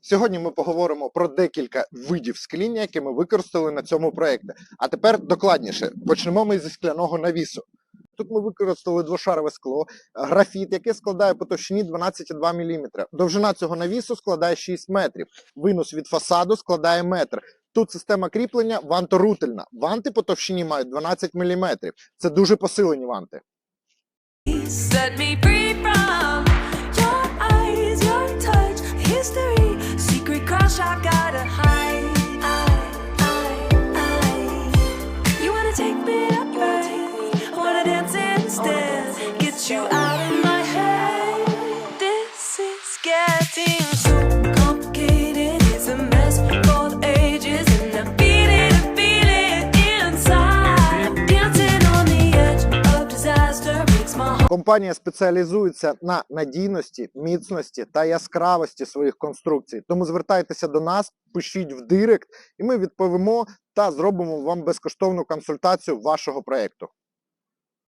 Сьогодні ми поговоримо про декілька видів скління, які ми використали на цьому проєкті. А тепер докладніше почнемо ми зі скляного навісу. Тут ми використали двошарове скло, графіт, яке складає по товщині 12,2 мм. Довжина цього навісу складає 6 метрів. Винос від фасаду складає метр. Тут система кріплення ванторутельна. Ванти по товщині мають 12 мм. Це дуже посилені ванти. You out of my head. This is getting so Компанія спеціалізується на надійності, міцності та яскравості своїх конструкцій. Тому звертайтеся до нас, пишіть в директ, і ми відповімо та зробимо вам безкоштовну консультацію вашого проєкту.